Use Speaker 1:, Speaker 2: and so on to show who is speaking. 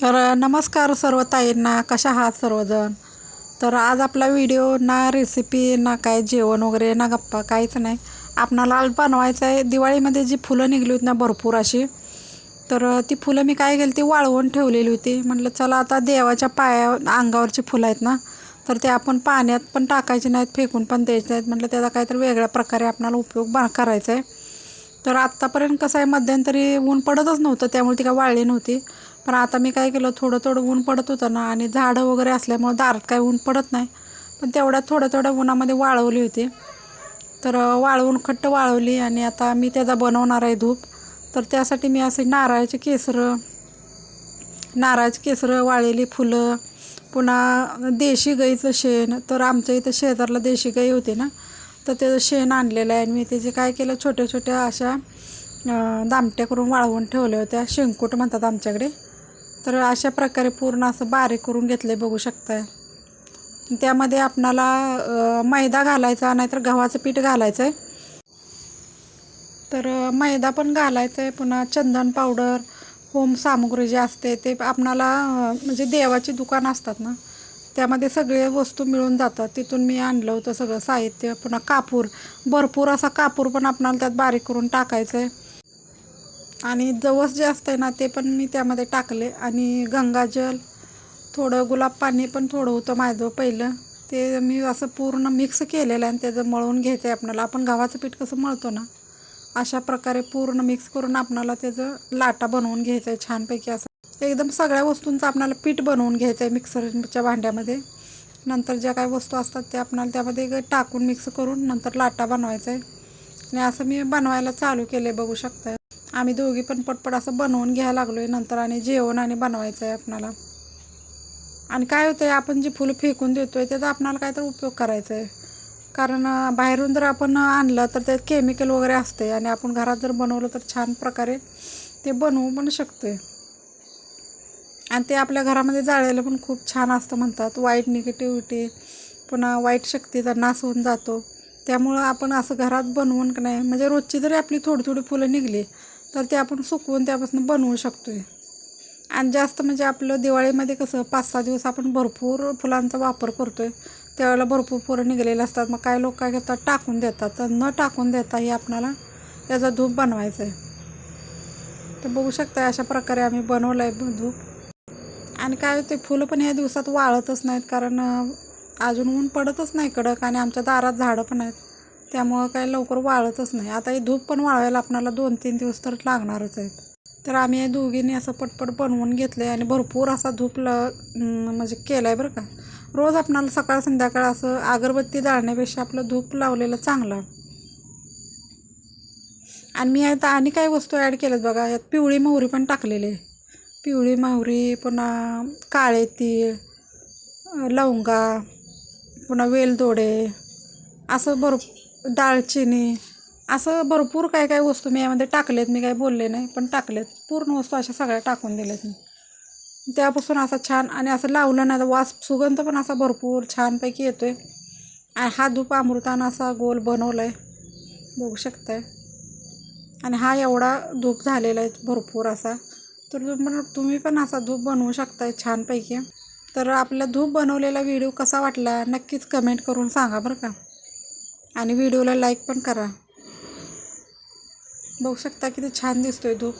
Speaker 1: तर नमस्कार सर्व ताईंना. कशा आहात सर्वजण? तर आज आपला व्हिडिओ ना रेसिपी ना काय जेवण वगैरे ना गप्पा काहीच नाही. आपणाला आज बनवायचं आहे. दिवाळीमध्ये जी फुलं निघली होती ना भरपूर अशी तर ती फुलं मी काय केली ती वाळवून ठेवलेली होती. म्हटलं चला आता देवाच्या पाया अंगावरची फुलं आहेत ना तर ते आपण पाण्यात पण टाकायचे नाहीत फेकून पण द्यायचे नाहीत. म्हटलं त्याचा काहीतरी वेगळ्या प्रकारे आपणाला उपयोग बा करायचा आहे. तर आत्तापर्यंत कसं आहे मध्यंतरी ऊन पडतच नव्हतं त्यामुळे ती काय वाळली नव्हती. पण आता मी काय केलं थोडं थोडं ऊन पडत होतं ना आणि झाडं वगैरे असल्यामुळं दारात काय ऊन पडत नाही. पण तेवढ्या थोड्या थोड्या उन्हामध्ये वाळवली होती. तर वाळवून खट्ट वाळवली आणि आता मी त्याचा बनवणार आहे धूप. तर त्यासाठी मी असे नारळाचे केसरं नारळाची केसरं वाळलेली फुलं पुन्हा देशी गाईचं शेण. तर आमच्या इथं शेजारला देशी गाई होती ना तर त्याचं शेण आणलेलं आहे आणि मी त्याचे काय केलं छोट्या छोट्या अशा दामट्या करून वाळवून ठेवल्या होत्या. शेंकूट म्हणतात आमच्याकडे. तर अशा प्रकारे पूर्ण असं बारीक करून घेतले बघू शकताय. त्यामध्ये आपणाला मैदा घालायचा नाहीतर गव्हाचं पीठ घालायचं आहे तर मैदा पण घालायचं आहे पुन्हा चंदन पावडर होम सामुग्री जे असते ते आपणाला म्हणजे देवाची दुकान असतात ना त्यामध्ये सगळे वस्तू मिळून जातात. तिथून मी आणलं होतं सगळं साहित्य पुन्हा कापूर भरपूर असा कापूर पण आपणाला त्यात बारीक करून टाकायचं आहे आणि जवस जे असतं ना ते पण मी त्यामध्ये टाकले. आणि गंगाजल थोडं गुलाब पाणी पण थोडं होतं माझं पहिलं. ते मी असं पूर्ण मिक्स केलेलं आहे आणि त्याचं मळून घ्यायचं आहे आपल्याला आपण गव्हाचं पीठ कसं मळतो ना अशा प्रकारे पूर्ण मिक्स करून आपणाला त्याचं लाटा बनवून घ्यायचं आहे छानपैकी असं. एकदम सगळ्या वस्तूंचं आपणाला पीठ बनवून घ्यायचं आहे मिक्सरच्या भांड्यामध्ये. नंतर ज्या काही वस्तू असतात त्या आपणाला त्यामध्ये टाकून मिक्स करून नंतर लाटा बनवायचा आहे आणि असं मी बनवायला चालू केले बघू शकता आम्ही दोघी पण पटपट असं बनवून घ्यायला लागलो आहे नंतर आणि जेवण आणि बनवायचं आहे आपणाला. आणि काय होतं आहे आपण जी फुलं फेकून देतो आहे त्याचा आपणाला तर उपयोग करायचा आहे. कारण बाहेरून जर आपण आणलं तर त्यात केमिकल वगैरे असते आणि आपण घरात जर बनवलं तर छान प्रकारे ते बनवू पण शकतो आहे आणि ते आपल्या घरामध्ये जाळायला पण खूप छान असतं म्हणतात. वाईट निगेटिव्हिटी पुन्हा वाईट शक्तीचा नाश होऊन जातो. त्यामुळं आपण असं घरात बनवून नाही म्हणजे रोजची जरी आपली थोडी थोडी फुलं निघली तर ते आपण सुकवून त्यापासून बनवू शकतो आहे आणि जास्त म्हणजे आपलं दिवाळीमध्ये कसं पाच सहा दिवस आपण भरपूर फुलांचा वापर करतो आहे त्यावेळेला भरपूर फुलं निघालेले असतात. मग काय लोक काय घेतात टाकून देतात. तर न टाकून देता हे आपणाला त्याचा धूप बनवायचा आहे. तर बघू शकता अशा प्रकारे आम्ही बनवलं आहे धूप. आणि काय ते फुलं पण या दिवसात वाळतच नाहीत. कारण अजून ऊन पडतच नाही कडक आणि आमच्या दारात झाडं पण आहेत. त्यामुळं काही लवकर वाळतच नाही. आता हे धूप पण वाळवायला आपणाला दोन तीन दिवस तर लागणारच आहेत. तर आम्ही या दोघींनी असं पटपट बनवून घेतलं आहे आणि भरपूर असा धूप ल म्हणजे केला आहे बरं का. रोज आपणाला सकाळ संध्याकाळ असं अगरबत्ती जाळण्यापेक्षा आपलं धूप लावलेलं चांगलं. आणि मी आता आणि काय वस्तू ॲड केल्यात बघा. यात पिवळी मोहरी पण टाकलेली आहे. पिवळी मोहरी पुन्हा काळे तीळ लवंगा पुन्हा वेलदोडे असं भर दालचिनी असं भरपूर काय काय वस्तू मी यामध्ये टाकलेत. मी काही बोलले नाही पण टाकलेत. पूर्ण वस्तू अशा सगळ्या टाकून दिल्यात मी. त्यापासून असा छान आणि असं लावलं ना वास सुगंध पण असा भरपूर छानपैकी येतो आहे आणि हा धूप अमृतानं असा गोल बनवला आहे बघू शकताय. आणि हा एवढा धूप झालेला आहे भरपूर असा. तर तुम्ही तुम्ही पण असा धूप बनवू शकताय छानपैकी. तर आपला धूप बनवलेला व्हिडिओ कसा वाटला नक्कीच कमेंट करून सांगा बरं का. आणि व्हिडिओला लाईक पण करा. बघू शकता किती छान दिसतोय धूप.